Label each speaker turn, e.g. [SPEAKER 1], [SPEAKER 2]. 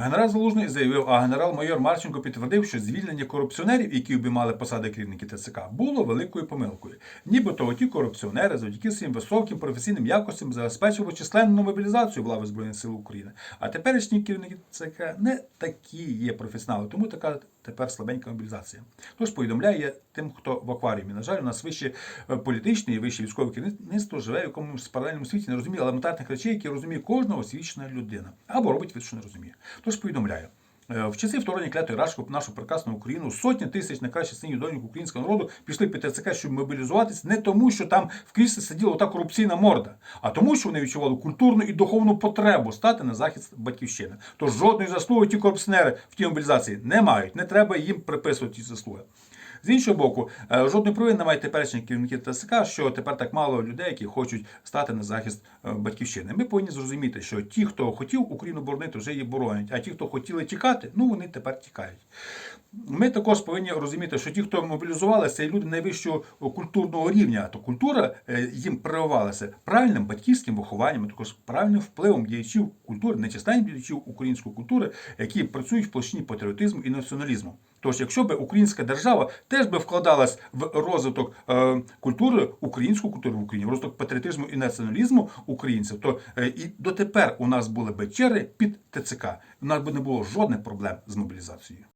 [SPEAKER 1] Генерал Залужний заявив, а генерал-майор Марченко підтвердив, що звільнення корупціонерів, які обіймали посади керівників ТЦК, було великою помилкою. Нібито ті корупціонери завдяки своїм високим професійним якостям забезпечували численну мобілізацію в Збройних сил України. А теперішні керівники ТЦК не такі є професіонали, тому така тепер слабенька мобілізація. Тож повідомляє тим, хто в акваріумі. На жаль, у нас вище е, політичне і вище військове керівництво живе в якомусь паралельному світі, не розуміє елементарних речей, які розуміє кожна освічена людина або робить вид, що не розуміє. Тож повідомляю. Е, В часи вторгнення клятої рашки в нашу прекрасну Україну сотні тисяч найкращих синів доньок українського народу пішли під ТЦК, щоб мобілізуватись не тому, що там в кріслі сиділа ота корупційна морда, а тому, що вони відчували культурну і духовну потребу стати на захист батьківщини. Тож жодної заслуги ті корупціонери в тій мобілізації не мають. Не треба їм приписувати ці заслуги. З іншого боку, е, жодної провини немає теперішні керівники ТСК, що тепер так мало людей, які хочуть стати на захист е, батьківщини. Ми повинні зрозуміти, що ті, хто хотів Україну боронити, вже її боронять, а ті, хто хотіли тікати, ну вони тепер тікають. Ми також повинні розуміти, що ті, хто мобілізувалися, це люди найвищого культурного рівня. То культура е, їм прививалася правильним батьківським вихованням, а також правильним впливом діячів культури, нечисленних діячів української культури, які працюють в площині патріотизму і націоналізму. Тож, якщо б українська держава теж би вкладалась в розвиток е, культури, української культури в Україні, в розвиток патріотизму і націоналізму українців, то е, і дотепер у нас були б чери під ТЦК. У нас би не було жодних проблем з мобілізацією.